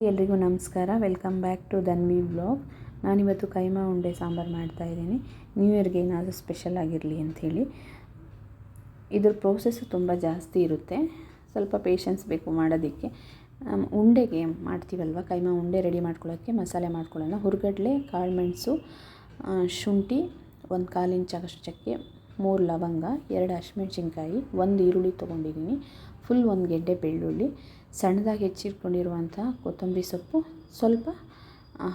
ಎಲ್ರಿಗೂ ನಮಸ್ಕಾರ. Welcome back to Dhanvi blog ನಾನಿವತ್ತು ಕೈಮಾ ಉಂಡೆ ಸಾಂಬಾರು ಮಾಡ್ತಾಯಿದ್ದೀನಿ ನ್ಯೂ ಇಯರ್ಗೆ ಏನಾದರೂ ಸ್ಪೆಷಲ್ ಆಗಿರಲಿ ಅಂಥೇಳಿ. ಇದ್ರ ಪ್ರೋಸೆಸ್ಸು ತುಂಬ ಜಾಸ್ತಿ ಇರುತ್ತೆ. ಸ್ವಲ್ಪ ಪೇಷನ್ಸ್ ಬೇಕು ಮಾಡೋದಕ್ಕೆ. ಉಂಡೆಗೆ ಮಾಡ್ತೀವಲ್ವ? ಕೈಮಾ ಉಂಡೆ ರೆಡಿ ಮಾಡ್ಕೊಳ್ಳೋಕ್ಕೆ, ಮಸಾಲೆ ಮಾಡ್ಕೊಳ್ಳೋಣ. ಹುರ್ಗಡ್ಲೆ, ಕಾಳುಮೆಣಸು ಶುಂಠಿ, ಒಂದು ಕಾಲಿನ ಚಕಷ್ಟು ಚಕ್ಕೆ ಮೂರು ಲವಂಗ, ಎರಡು ಹಸಿಮೆಣ್ಸಿನ್ಕಾಯಿ, ಒಂದು ಈರುಳ್ಳಿ ತೊಗೊಂಡಿದ್ದೀನಿ. ಫುಲ್ ಒಂದು ಗೆಡ್ಡೆ ಬೆಳ್ಳುಳ್ಳಿ. ಸಣ್ಣದಾಗಿ ಹೆಚ್ಚಿಟ್ಕೊಂಡಿರುವಂಥ ಕೊತ್ತಂಬರಿ ಸೊಪ್ಪು. ಸ್ವಲ್ಪ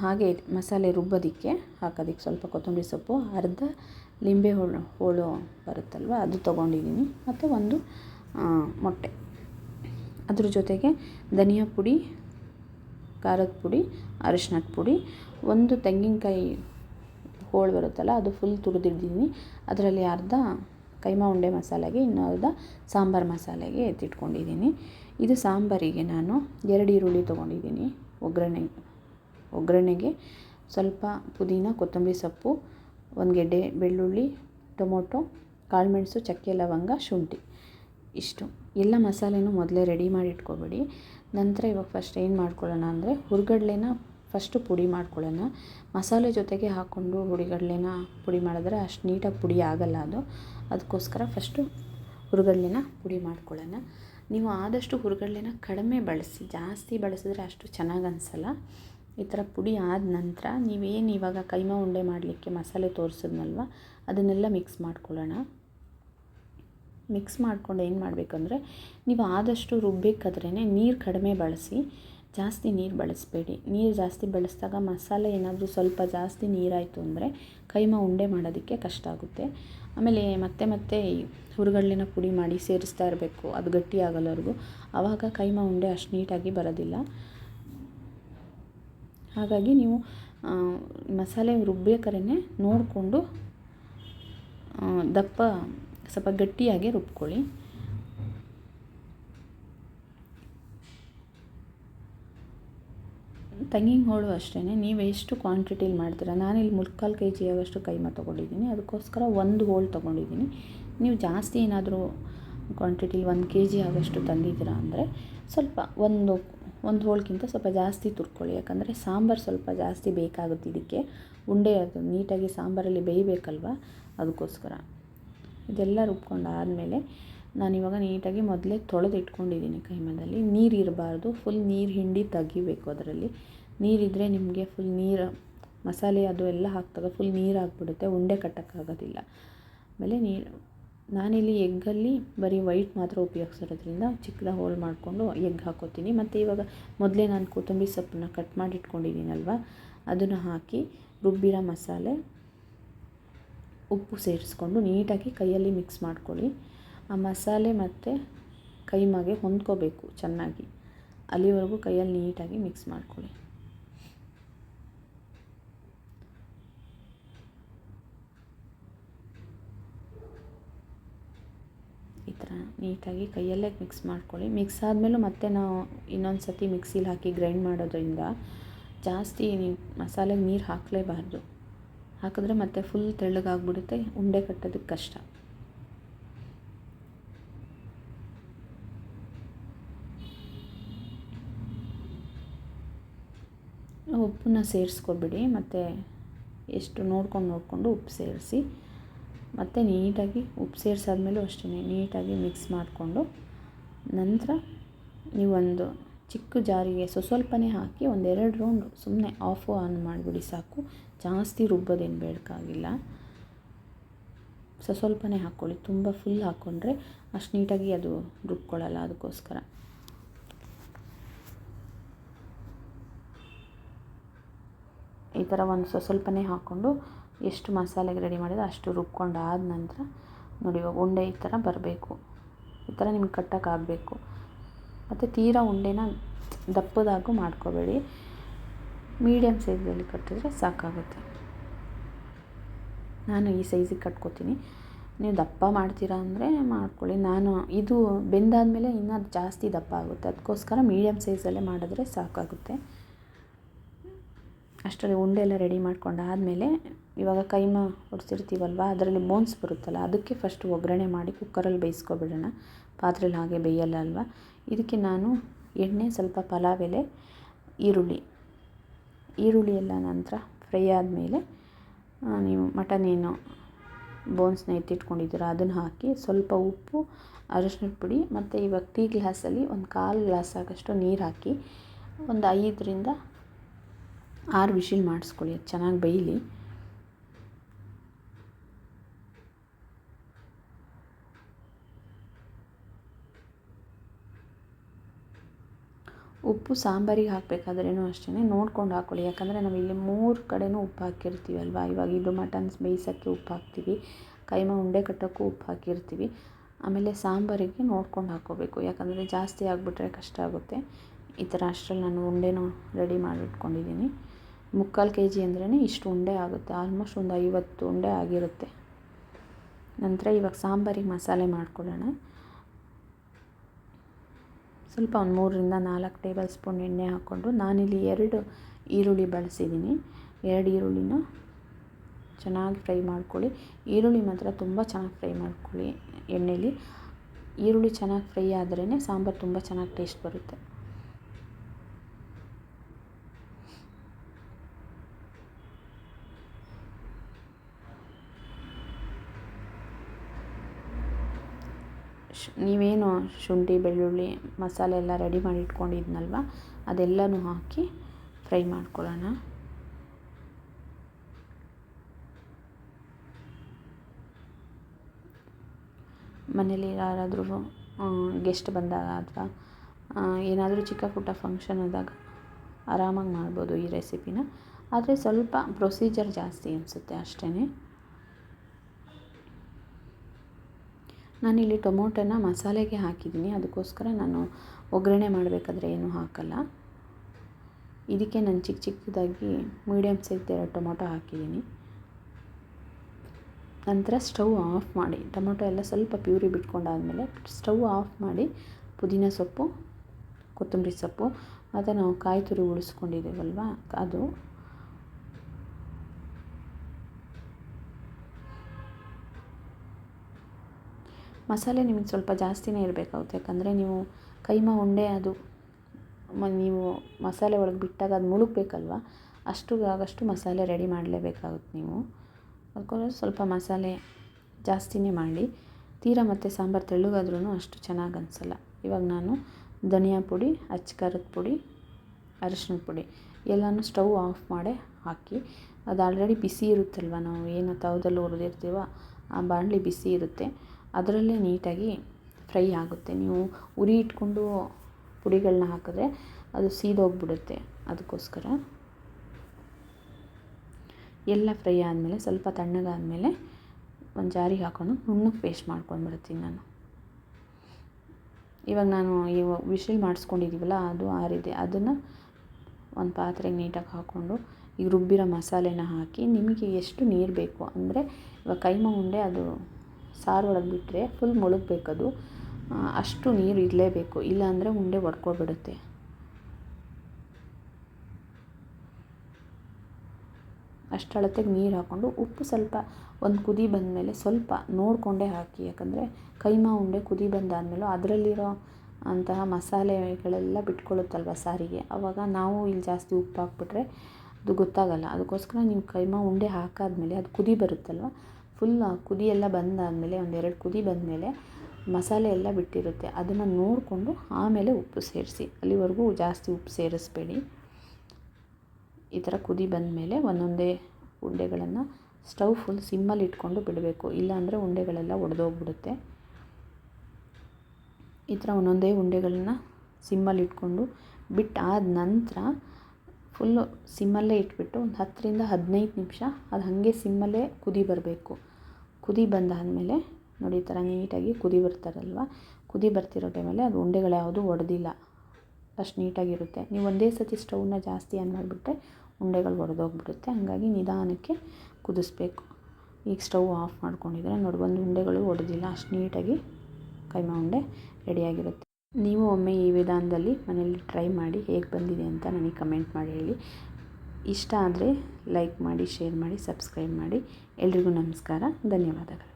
ಹಾಗೆ ಮಸಾಲೆ ರುಬ್ಬೋದಕ್ಕೆ ಹಾಕೋದಕ್ಕೆ ಸ್ವಲ್ಪ ಕೊತ್ತಂಬರಿ ಸೊಪ್ಪು, ಅರ್ಧ ಲಿಂಬೆ ಹೋಳು ಹೋಳು ಬರುತ್ತಲ್ವ, ಅದು ತೊಗೊಂಡಿದ್ದೀನಿ. ಮತ್ತು ಒಂದು ಮೊಟ್ಟೆ. ಅದ್ರ ಜೊತೆಗೆ ಧನಿಯಾ ಪುಡಿ, ಖಾರದ ಪುಡಿ ಅರಿಶಿನದ ಪುಡಿ, ಒಂದು ತೆಂಗಿನಕಾಯಿ ಹೋಳು ಬರುತ್ತಲ್ಲ, ಅದು ಫುಲ್ ತುರಿದಿದ್ದೀನಿ ಅದರಲ್ಲಿ ಅರ್ಧ ಕೈಮಾ ಉಂಡೆ ಮಸಾಲೆಗೆ ಇನ್ನೊಂದು ಸಾಂಬಾರು ಮಸಾಲೆಗೆ ಎತ್ತಿಟ್ಕೊಂಡಿದ್ದೀನಿ. ಇದು ಸಾಂಬಾರಿಗೆ ನಾನು ಎರಡು ಈರುಳ್ಳಿ ತೊಗೊಂಡಿದ್ದೀನಿ. ಒಗ್ಗರಣೆ, ಒಗ್ಗರಣೆಗೆ ಸ್ವಲ್ಪ ಪುದೀನ, ಕೊತ್ತಂಬರಿ ಸೊಪ್ಪು, ಒಂದು ಗೆಡ್ಡೆ ಬೆಳ್ಳುಳ್ಳಿ, ಟೊಮೊಟೊ, ಕಾಳುಮೆಣಸು, ಚಕ್ಕೆ ಲವಂಗ, ಶುಂಠಿ. ಇಷ್ಟು. ಎಲ್ಲ ಮಸಾಲೆನೂ ಮೊದಲೇ ರೆಡಿ ಮಾಡಿ ಇಟ್ಕೊಬೇಡಿ ನಂತರ ಇವಾಗ ಫಸ್ಟ್ ಏನು ಮಾಡ್ಕೊಳ್ಳೋಣ ಅಂದರೆ ಹುರ್ಗಡ್ಲೆನ ಫಸ್ಟು ಪುಡಿ ಮಾಡ್ಕೊಳ್ಳೋಣ. ಮಸಾಲೆ ಜೊತೆಗೆ ಹಾಕ್ಕೊಂಡು ಹುರಿಗಡ್ಲೆನ ಪುಡಿ ಮಾಡಿದ್ರೆ ಅಷ್ಟು ನೀಟಾಗಿ ಪುಡಿ ಆಗಲ್ಲ ಅದು. ಅದಕ್ಕೋಸ್ಕರ ಫಸ್ಟು ಹುರಗಡ್ಲೆನ ಪುಡಿ ಮಾಡ್ಕೊಳ್ಳೋಣ. ನೀವು ಆದಷ್ಟು ಹುರಗಡ್ಲೆನ ಕಡಿಮೆ ಬಳಸಿ, ಜಾಸ್ತಿ ಬಳಸಿದ್ರೆ ಅಷ್ಟು ಚೆನ್ನಾಗಿ ಅನಿಸಲ್ಲ. ಈ ಥರ ಪುಡಿ ಆದ ನಂತರ ನೀವೇನು ಇವಾಗ ಕೈಮಾ ಉಂಡೆ ಮಾಡಲಿಕ್ಕೆ ಮಸಾಲೆ ತೋರಿಸಿದ್ನಲ್ವ, ಅದನ್ನೆಲ್ಲ ಮಿಕ್ಸ್ ಮಾಡ್ಕೊಳ್ಳೋಣ. ಮಿಕ್ಸ್ ಮಾಡ್ಕೊಂಡು ಏನು ಮಾಡಬೇಕಂದ್ರೆ, ನೀವು ಆದಷ್ಟು ರುಬ್ಬೇಕಾದ್ರೇ ನೀರು ಕಡಿಮೆ ಬಳಸಿ ಜಾಸ್ತಿ ನೀರು ಬಳಸಬೇಡಿ. ನೀರು ಜಾಸ್ತಿ ಬಳಸಿದಾಗ ಮಸಾಲೆ ಏನಾದರೂ ಸ್ವಲ್ಪ ಜಾಸ್ತಿ ನೀರಾಯಿತು ಅಂದರೆ ಕೈಮಾ ಉಂಡೆ ಮಾಡೋದಕ್ಕೆ ಕಷ್ಟ ಆಗುತ್ತೆ. ಆಮೇಲೆ ಮತ್ತೆ ಮತ್ತೆ ಈ ಹುರುಗಡ್ಲಿನ ಪುಡಿ ಮಾಡಿ ಸೇರಿಸ್ತಾ ಇರಬೇಕು. ಅದು ಗಟ್ಟಿ ಆಗೋಲ್ಲವರೆಗೂ ಆವಾಗ ಕೈಮಾ ಉಂಡೆ ಅಷ್ಟು ನೀಟಾಗಿ ಬರೋದಿಲ್ಲ. ಹಾಗಾಗಿ ನೀವು ಮಸಾಲೆ ರುಬ್ಬೇಕಾದ್ರೆ ನೋಡಿಕೊಂಡು ದಪ್ಪ ಸ್ವಲ್ಪ ಗಟ್ಟಿಯಾಗಿ ರುಬ್ಕೊಳ್ಳಿ. ತೆಂಗಿನ ಹೋಳು ಅಷ್ಟೇ ನೀವು ಎಷ್ಟು ಕ್ವಾಂಟಿಟಿಲಿ ಮಾಡ್ತೀರಾ? ನಾನಿಲ್ಲಿ ಮುಕ್ಕಾಲು ಕೆ ಜಿ ಆಗೋಷ್ಟು ಕೈಮಾ ತೊಗೊಂಡಿದ್ದೀನಿ. ಅದಕ್ಕೋಸ್ಕರ ಒಂದು ಹೋಳು ತೊಗೊಂಡಿದ್ದೀನಿ. ನೀವು ಜಾಸ್ತಿ ಏನಾದರೂ ಕ್ವಾಂಟಿಟಿಲಿ ಒಂದು ಕೆ ಜಿ ಆಗೋಷ್ಟು ತಂದಿದ್ದೀರಾ ಅಂದರೆ ಸ್ವಲ್ಪ ಒಂದು ಒಂದು ಹೋಳ್ಗಿಂತ ಸ್ವಲ್ಪ ಜಾಸ್ತಿ ತುರ್ಕೊಳ್ಳಿ. ಯಾಕಂದರೆ ಸಾಂಬಾರು ಸ್ವಲ್ಪ ಜಾಸ್ತಿ ಬೇಕಾಗುತ್ತೆ ಇದಕ್ಕೆ. ಉಂಡೆ ಅದು ನೀಟಾಗಿ ಸಾಂಬಾರಲ್ಲಿ ಬೇಯಬೇಕಲ್ವ? ಅದಕ್ಕೋಸ್ಕರ. ಇದೆಲ್ಲ ರುಬ್ಕೊಂಡಾದಮೇಲೆ ನಾನಿವಾಗ ನೀಟಾಗಿ ಮೊದಲೇ ತೊಳೆದು ಇಟ್ಕೊಂಡಿದ್ದೀನಿ ಕೈಮದಲ್ಲಿ ನೀರು ಇರಬಾರ್ದು ಫುಲ್ ನೀರು ಹಿಂಡಿ ತೆಗಿಬೇಕು ಅದರಲ್ಲಿ. ನೀರಿದ್ದರೆ ನಿಮಗೆ ಫುಲ್ ನೀರು, ಮಸಾಲೆ ಅದು ಎಲ್ಲ ಹಾಕಿದಾಗ ಫುಲ್ ನೀರು ಆಗಿಬಿಡುತ್ತೆ, ಉಂಡೆ ಕಟ್ಟೋಕ್ಕಾಗೋದಿಲ್ಲ. ಆಮೇಲೆ ನೀರು ನಾನಿಲ್ಲಿ ಎಗ್ಗಲ್ಲಿ ಬರೀ ವೈಟ್ ಮಾತ್ರ ಉಪಯೋಗಿಸಿರೋದ್ರಿಂದ ಚಿಕ್ಕದ ಹೋಲ್ ಮಾಡಿಕೊಂಡು ಎಗ್ ಹಾಕೋತೀನಿ. ಮತ್ತು ಇವಾಗ ಮೊದಲೇ ನಾನು ಕೊತ್ತಂಬರಿ ಸೊಪ್ಪನ್ನ ಕಟ್ ಮಾಡಿ ಇಟ್ಕೊಂಡಿದ್ದೀನಲ್ವ ಅದನ್ನು ಹಾಕಿ ರುಬ್ಬಿರೋ ಮಸಾಲೆ ಉಪ್ಪು ಸೇರಿಸ್ಕೊಂಡು ನೀಟಾಗಿ ಕೈಯಲ್ಲಿ ಮಿಕ್ಸ್ ಮಾಡ್ಕೊಳ್ಳಿ. ಆ ಮಸಾಲೆ ಮತ್ತು ಕೈಮಾಗೆ ಹೊಂದ್ಕೋಬೇಕು ಚೆನ್ನಾಗಿ. ಅಲ್ಲಿವರೆಗೂ ಕೈಯಲ್ಲಿ ನೀಟಾಗಿ ಮಿಕ್ಸ್ ಮಾಡ್ಕೊಳ್ಳಿ. ಈ ಥರ ನೀಟಾಗಿ ಕೈಯಲ್ಲೇ ಮಿಕ್ಸ್ ಮಾಡ್ಕೊಳ್ಳಿ. ಮಿಕ್ಸ್ ಆದಮೇಲೂ ಮತ್ತೆ ನಾವು ಇನ್ನೊಂದು ಸತಿ ಮಿಕ್ಸಿಲಿ ಹಾಕಿ ಗ್ರೈಂಡ್ ಮಾಡೋದ್ರಿಂದ ಜಾಸ್ತಿ ನೀವು ಮಸಾಲೆಗೆ ನೀರು ಹಾಕಲೇಬಾರ್ದು. ಹಾಕಿದ್ರೆ ಮತ್ತೆ ಫುಲ್ ತೆಳ್ಳಗಾಗ್ಬಿಡುತ್ತೆ, ಉಂಡೆ ಕಟ್ಟೋದಕ್ಕೆ ಕಷ್ಟ. ಉಪ್ಪನ್ನ ಸೇರಿಸ್ಕೊಬಿಡಿ, ಮತ್ತು ಎಷ್ಟು ನೋಡ್ಕೊಂಡು ನೋಡಿಕೊಂಡು ಉಪ್ಪು ಸೇರಿಸಿ, ಮತ್ತು ನೀಟಾಗಿ ಉಪ್ಪು ಸೇರಿಸಾದ್ಮೇಲೂ ಅಷ್ಟೇ ನೀಟಾಗಿ ಮಿಕ್ಸ್ ಮಾಡಿಕೊಂಡು ನಂತರ ನೀವೊಂದು ಚಿಕ್ಕ ಜಾರಿಗೆ ಸೊ, ಸ್ವಲ್ಪನೇ ಹಾಕಿ ಒಂದೆರಡು ರೌಂಡ್ ಸುಮ್ಮನೆ ಆಫ್ ಆನ್ ಮಾಡಿಬಿಡಿ ಸಾಕು. ಜಾಸ್ತಿ ರುಬ್ಬೋದೇನು ಬೇಕಾಗಿಲ್ಲ ಸೊ, ಸ್ವಲ್ಪನೇ ಹಾಕ್ಕೊಳ್ಳಿ. ತುಂಬ ಫುಲ್ ಹಾಕ್ಕೊಂಡ್ರೆ ಅಷ್ಟು ನೀಟಾಗಿ ಅದು ರುಬ್ಕೊಳ್ಳಲ್ಲ, ಅದಕ್ಕೋಸ್ಕರ. ಈ ಥರ ಒಂದು ಸ್ವ ಸ್ವಲ್ಪನೇ ಹಾಕ್ಕೊಂಡು ಎಷ್ಟು ಮಸಾಲೆಗೆ ರೆಡಿ ಮಾಡಿದ್ರೆ ಅಷ್ಟು ರುಬ್ಕೊಂಡು ಆದ ನಂತರ ನೋಡಿ ಇವಾಗ ಉಂಡೆ ಈ ಥರ ಬರಬೇಕು. ಈ ಥರ ನಿಮ್ಗೆ ಕಟ್ಟೋಕ್ಕಾಗಬೇಕು ಮತ್ತು ತೀರಾ ಉಂಡೆನ ದಪ್ಪದಾಗೂ ಮಾಡ್ಕೋಬೇಡಿ. ಮೀಡಿಯಮ್ ಸೈಜಲ್ಲಿ ಕಟ್ಟಿದ್ರೆ ಸಾಕಾಗುತ್ತೆ. ನಾನು ಈ ಸೈಜಿಗೆ ಕಟ್ಕೋತೀನಿ. ನೀವು ದಪ್ಪ ಮಾಡ್ತೀರಾ ಅಂದರೆ ಮಾಡ್ಕೊಳ್ಳಿ. ನಾನು ಇದು ಬೆಂದಾದಮೇಲೆ ಇನ್ನೂ ಅದು ಜಾಸ್ತಿ ದಪ್ಪ ಆಗುತ್ತೆ. ಅದಕ್ಕೋಸ್ಕರ ಮೀಡಿಯಮ್ ಸೈಜಲ್ಲೇ ಮಾಡಿದ್ರೆ ಸಾಕಾಗುತ್ತೆ. ಅಷ್ಟರಲ್ಲಿ ಉಂಡೆ ಎಲ್ಲ ರೆಡಿ ಮಾಡ್ಕೊಂಡಾದಮೇಲೆ ಇವಾಗ ಕೈಮಾ ಒಡ್ಸಿರ್ತೀವಲ್ವ, ಅದರಲ್ಲಿ ಬೋನ್ಸ್ ಬರುತ್ತಲ್ಲ, ಅದಕ್ಕೆ ಫಸ್ಟ್ ಒಗ್ಗರಣೆ ಮಾಡಿ ಕುಕ್ಕರಲ್ಲಿ ಬೇಯಿಸ್ಕೊಬಿಡೋಣ. ಪಾತ್ರೆಲಿ ಹಾಗೆ ಬೇಯಲ್ಲ ಅಲ್ವಾ? ಇದಕ್ಕೆ ನಾನು ಎಣ್ಣೆ, ಸ್ವಲ್ಪ ಪಲಾವ್ ಎಲೆ, ಈರುಳ್ಳಿ. ಈರುಳ್ಳಿ ಎಲ್ಲ ನಂತರ ಫ್ರೈ ಆದಮೇಲೆ ನೀವು ಮಟನ್ ಏನು ಬೋನ್ಸ್ನ ಎತ್ತಿಟ್ಕೊಂಡಿದ್ದೀರ, ಅದನ್ನು ಹಾಕಿ ಸ್ವಲ್ಪ ಉಪ್ಪು, ಅರಶಿನದ ಪುಡಿ ಮತ್ತು ಇವಾಗ ಟೀ ಗ್ಲಾಸಲ್ಲಿ ಒಂದು ಕಾಲು ಗ್ಲಾಸ್ ಆಗೋಷ್ಟು ನೀರು ಹಾಕಿ ಒಂದು ಐದರಿಂದ ಆರು ವಿಷಿಲ್ ಮಾಡಿಸ್ಕೊಳ್ಳಿ ಚೆನ್ನಾಗಿ ಬೇಯಲಿ. ಉಪ್ಪು ಸಾಂಬಾರಿಗೆ ಹಾಕಬೇಕಾದ್ರೂ ಅಷ್ಟೇ ನೋಡ್ಕೊಂಡು ಹಾಕ್ಕೊಳ್ಳಿ ಯಾಕಂದರೆ ನಾವು ಇಲ್ಲಿ ಮೂರು ಕಡೆನೂ ಉಪ್ಪು ಹಾಕಿರ್ತೀವಲ್ವ ಇವಾಗ ಇದು ಮಟನ್ಸ್, ಬೇಯಿಸೋಕ್ಕೆ ಉಪ್ಪು ಹಾಕ್ತೀವಿ, ಕೈಮ ಉಂಡೆ ಕಟ್ಟೋಕ್ಕೂ ಉಪ್ಪು ಹಾಕಿರ್ತೀವಿ. ಆಮೇಲೆ ಸಾಂಬಾರಿಗೆ ನೋಡ್ಕೊಂಡು ಹಾಕ್ಕೋಬೇಕು. ಯಾಕಂದರೆ ಜಾಸ್ತಿ ಆಗಿಬಿಟ್ರೆ ಕಷ್ಟ ಆಗುತ್ತೆ. ಈ ಥರ ಅಷ್ಟರಲ್ಲಿ ನಾನು ಉಂಡೆನೂ ರೆಡಿ ಮಾಡಿಟ್ಕೊಂಡಿದ್ದೀನಿ. ಮುಕ್ಕಾಲು ಕೆ ಜಿ ಅಂದ್ರೇ ಇಷ್ಟು ಉಂಡೆ ಆಗುತ್ತೆ. ಆಲ್ಮೋಸ್ಟ್ ಒಂದು ಐವತ್ತು ಉಂಡೆ ಆಗಿರುತ್ತೆ. ನಂತರ ಇವಾಗ ಸಾಂಬಾರಿಗೆ ಮಸಾಲೆ ಮಾಡ್ಕೊಳ್ಳೋಣ. ಸ್ವಲ್ಪ ಒಂದು ಮೂರರಿಂದ ನಾಲ್ಕು ಟೇಬಲ್ ಸ್ಪೂನ್ ಎಣ್ಣೆ ಹಾಕ್ಕೊಂಡು ನಾನಿಲ್ಲಿ ಎರಡು ಈರುಳ್ಳಿ ಬಳಸಿದ್ದೀನಿ. ಎರಡು ಈರುಳ್ಳಿನ ಚೆನ್ನಾಗಿ ಫ್ರೈ ಮಾಡ್ಕೊಳ್ಳಿ. ಈರುಳ್ಳಿ ಮಾತ್ರ ತುಂಬ ಚೆನ್ನಾಗಿ ಫ್ರೈ ಮಾಡ್ಕೊಳ್ಳಿ ಎಣ್ಣೆಲಿ. ಈರುಳ್ಳಿ ಚೆನ್ನಾಗಿ ಫ್ರೈ ಆದ್ರೇ ಸಾಂಬಾರು ತುಂಬ ಚೆನ್ನಾಗಿ ಟೇಸ್ಟ್ ಬರುತ್ತೆ. ನೀವೇನು ಶುಂಠಿ, ಬೆಳ್ಳುಳ್ಳಿ, ಮಸಾಲೆ ಎಲ್ಲ ರೆಡಿ ಮಾಡಿ ಇಟ್ಕೊಂಡಿದ್ನಲ್ವ? ಅದೆಲ್ಲನೂ ಹಾಕಿ ಫ್ರೈ ಮಾಡ್ಕೊಳ್ಳೋಣ. ಮನೇಲಿ ಯಾರಾದರೂ ಗೆಸ್ಟ್ ಬಂದಾಗ ಅಥವಾ ಏನಾದರೂ ಚಿಕ್ಕ ಪುಟ್ಟ ಫಂಕ್ಷನ್ ಆದಾಗ ಆರಾಮಾಗಿ ಮಾಡ್ಬೋದು ಈ ರೆಸಿಪಿನ ಆದರೆ ಸ್ವಲ್ಪ ಪ್ರೊಸೀಜರ್ ಜಾಸ್ತಿ ಅನಿಸುತ್ತೆ ಅಷ್ಟೇ ನಾನಿಲ್ಲಿ ಟೊಮೊಟೊನ ಮಸಾಲೆಗೆ ಹಾಕಿದ್ದೀನಿ. ಅದಕ್ಕೋಸ್ಕರ ನಾನು ಒಗ್ಗರಣೆ ಮಾಡಬೇಕಾದ್ರೆ ಏನೂ ಹಾಕಲ್ಲ. ಇದಕ್ಕೆ ನಾನು ಚಿಕ್ಕ ಚಿಕ್ಕದಾಗಿ ಮೀಡಿಯಮ್ ಸೈಜ್ ಎರಡು ಟೊಮೊಟೊ ಹಾಕಿದ್ದೀನಿ. ನಂತರ ಸ್ಟವ್ ಆಫ್ ಮಾಡಿ, ಟೊಮೊಟೊ ಎಲ್ಲ ಸ್ವಲ್ಪ ಪ್ಯೂರಿ ಬಿಟ್ಕೊಂಡಾದಮೇಲೆ ಸ್ಟವ್ ಆಫ್ ಮಾಡಿ ಪುದೀನ ಸೊಪ್ಪು, ಕೊತ್ತಂಬರಿ ಸೊಪ್ಪು ಮತ್ತು ನಾವು ಕಾಯಿ ತುರಿ ಉಳಿಸ್ಕೊಂಡಿದ್ದೀವಲ್ವ, ಅದು ಮಸಾಲೆ ನಿಮಗೆ ಸ್ವಲ್ಪ ಜಾಸ್ತಿನೇ ಇರಬೇಕಾಗುತ್ತೆ. ಯಾಕಂದರೆ ನೀವು ಕೈಮಾ ಉಂಡೆ ಅದು ಮ ನೀವು ಮಸಾಲೆ ಒಳಗೆ ಬಿಟ್ಟಾಗ ಅದು ಮುಳುಗಬೇಕಲ್ವ? ಅಷ್ಟು ಆಗಷ್ಟು ಮಸಾಲೆ ರೆಡಿ ಮಾಡಲೇಬೇಕಾಗುತ್ತೆ ನೀವು. ಅದಕ್ಕೋಸ್ಕರ ಸ್ವಲ್ಪ ಮಸಾಲೆ ಜಾಸ್ತಿನೇ ಮಾಡಿ. ತೀರಾ ಮತ್ತು ಸಾಂಬಾರು ತೆಳ್ಳಗಾದ್ರೂ ಅಷ್ಟು ಚೆನ್ನಾಗಿ ಅನಿಸಲ್ಲ. ಇವಾಗ ನಾನು ಧನಿಯಾ ಪುಡಿ, ಅಚ್ಚ ಖಾರದ ಪುಡಿ ಅರಿಶಿನದ ಪುಡಿ ಎಲ್ಲನೂ ಸ್ಟವ್ ಆಫ್ ಮಾಡೇ ಹಾಕಿ ಅದು ಆಲ್ರೆಡಿ ಬಿಸಿ ಇರುತ್ತಲ್ವ ನಾವು? ಏನು ತವದಲ್ಲಿ ಹುರಿದಿರ್ತೀವೋ ಆ ಬಾಣಲಿ ಬಿಸಿ ಇರುತ್ತೆ. ಅದರಲ್ಲೇ ನೀಟಾಗಿ ಫ್ರೈ ಆಗುತ್ತೆ. ನೀವು ಉರಿ ಇಟ್ಕೊಂಡು ಪುಡಿಗಳನ್ನ ಹಾಕಿದ್ರೆ ಅದು ಸೀದೋಗ್ಬಿಡುತ್ತೆ ಅದಕ್ಕೋಸ್ಕರ. ಎಲ್ಲ ಫ್ರೈ ಆದಮೇಲೆ, ಸ್ವಲ್ಪ ತಣ್ಣಗಾದಮೇಲೆ ಒಂದು ಜಾರಿಗೆ ಹಾಕ್ಕೊಂಡು ನುಣ್ಣಗೆ ಪೇಸ್ಟ್ ಮಾಡ್ಕೊಂಡ್ಬಿಡ್ತೀನಿ ನಾನು. ಇವಾಗ ನಾನು ಇವಾಗ ವಿಶಿಲ್ ಮಾಡಿಸ್ಕೊಂಡಿದ್ದೀವಲ್ಲ ಅದು ಆರಿದೆ. ಅದನ್ನು ಒಂದು ಪಾತ್ರೆಗೆ ನೀಟಾಗಿ ಹಾಕ್ಕೊಂಡು ಈಗ ರುಬ್ಬಿರೋ ಮಸಾಲೆನ ಹಾಕಿ ನಿಮಗೆ ಎಷ್ಟು ನೀರು ಬೇಕು ಅಂದರೆ, ಇವಾಗ ಕೈಮ ಉಂಡೆ ಅದು ಸಾರು ಒಳಗೆ ಬಿಟ್ಟರೆ ಫುಲ್ ಮುಳುಗಬೇಕದು. ಅಷ್ಟು ನೀರು ಇರಲೇಬೇಕು. ಇಲ್ಲಾಂದರೆ ಉಂಡೆ ಒಡ್ಕೊಬಿಡುತ್ತೆ. ಅಷ್ಟು ಅಳತೆಗೆ ನೀರು ಹಾಕ್ಕೊಂಡು ಉಪ್ಪು ಸ್ವಲ್ಪ ಒಂದು ಕುದಿ ಬಂದಮೇಲೆ ಸ್ವಲ್ಪ ನೋಡಿಕೊಂಡೇ ಹಾಕಿ. ಯಾಕಂದರೆ ಕೈಮಾ ಉಂಡೆ ಕುದಿ ಬಂದಾದಮೇಲೂ ಅದರಲ್ಲಿರೋ ಅಂತಹ ಮಸಾಲೆಗಳೆಲ್ಲ ಬಿಟ್ಕೊಳ್ಳುತ್ತಲ್ವ ಸಾರಿಗೆ? ಆವಾಗ ನಾವು ಇಲ್ಲಿ ಜಾಸ್ತಿ ಉಪ್ಪು ಹಾಕ್ಬಿಟ್ರೆ ಅದು ಗೊತ್ತಾಗಲ್ಲ. ಅದಕ್ಕೋಸ್ಕರ ನೀವು ಕೈಮಾ ಉಂಡೆ ಹಾಕಾದ್ಮೇಲೆ ಅದು ಕುದಿ ಬರುತ್ತಲ್ವ? ಫುಲ್ ಕುದಿ ಎಲ್ಲ ಬಂದಾದಮೇಲೆ ಒಂದೆರಡು ಕುದಿ ಬಂದಮೇಲೆ ಮಸಾಲೆ ಎಲ್ಲ ಬಿಟ್ಟಿರುತ್ತೆ. ಅದನ್ನು ನೋಡಿಕೊಂಡು ಆಮೇಲೆ ಉಪ್ಪು ಸೇರಿಸಿ. ಅಲ್ಲಿವರೆಗೂ ಜಾಸ್ತಿ ಉಪ್ಪು ಸೇರಿಸ್ಬೇಡಿ. ಈ ಥರ ಕುದಿ ಬಂದಮೇಲೆ ಒಂದೊಂದೇ ಉಂಡೆಗಳನ್ನು ಸ್ಟವ್ ಫುಲ್ ಸಿಮ್ಮಲ್ಲಿ ಇಟ್ಕೊಂಡು ಬಿಡಬೇಕು. ಇಲ್ಲಾಂದರೆ ಉಂಡೆಗಳೆಲ್ಲ ಒಡೆದೋಗ್ಬಿಡುತ್ತೆ. ಈ ಥರ ಒಂದೊಂದೇ ಉಂಡೆಗಳನ್ನ ಸಿಮ್ಮಲ್ಲಿ ಇಟ್ಕೊಂಡು ಬಿಟ್ಟಾದ ನಂತರ ಫುಲ್ಲು ಸಿಮ್ಮಲ್ಲೇ ಇಟ್ಬಿಟ್ಟು ಒಂದು ಹತ್ತರಿಂದ ಹದಿನೈದು ನಿಮಿಷ ಅದು ಹಾಗೆ ಸಿಮ್ಮಲ್ಲೇ ಕುದಿ ಬರಬೇಕು. ಕುದಿ ಬಂದಾದಮೇಲೆ ನೋಡಿ ಈ ಥರ ನೀಟಾಗಿ ಕುದಿ ಬರ್ತಾರಲ್ವ? ಕುದಿ ಬರ್ತಿರೋ ಟೈಮಲ್ಲಿ ಅದು ಉಂಡೆಗಳು ಯಾವುದೂ ಒಡೆದಿಲ್ಲ. ಅಷ್ಟು ನೀಟಾಗಿರುತ್ತೆ. ನೀವು ಒಂದೇ ಸತಿ ಸ್ಟೌವ್ನ ಜಾಸ್ತಿ ಆನ್ ಮಾಡಿಬಿಟ್ರೆ ಉಂಡೆಗಳು ಒಡೆದೋಗ್ಬಿಡುತ್ತೆ. ಹಾಗಾಗಿ ನಿಧಾನಕ್ಕೆ ಕುದಿಸ್ಬೇಕು. ಈಗ ಸ್ಟವ್ ಆಫ್ ಮಾಡ್ಕೊಂಡಿದ್ರೆ ನೋಡಿ ಒಂದು ಉಂಡೆಗಳು ಒಡೆದಿಲ್ಲ. ಅಷ್ಟು ನೀಟಾಗಿ ಕೈಮಾ ಉಂಡೆ ರೆಡಿಯಾಗಿರುತ್ತೆ. ನೀವು ಒಮ್ಮೆ ಈ ವಿಧಾನದಲ್ಲಿ ಮನೇಲಿ ಟ್ರೈ ಮಾಡಿ ಹೇಗೆ ಬಂದಿದೆ ಅಂತ ನನಗೆ ಕಮೆಂಟ್ ಮಾಡಿ ಹೇಳಿ. ಇಷ್ಟ ಆದರೆ ಲೈಕ್ ಮಾಡಿ, ಶೇರ್ ಮಾಡಿ, ಸಬ್ಸ್ಕ್ರೈಬ್ ಮಾಡಿ. ಎಲ್ರಿಗೂ ನಮಸ್ಕಾರ ಧನ್ಯವಾದಗಳು.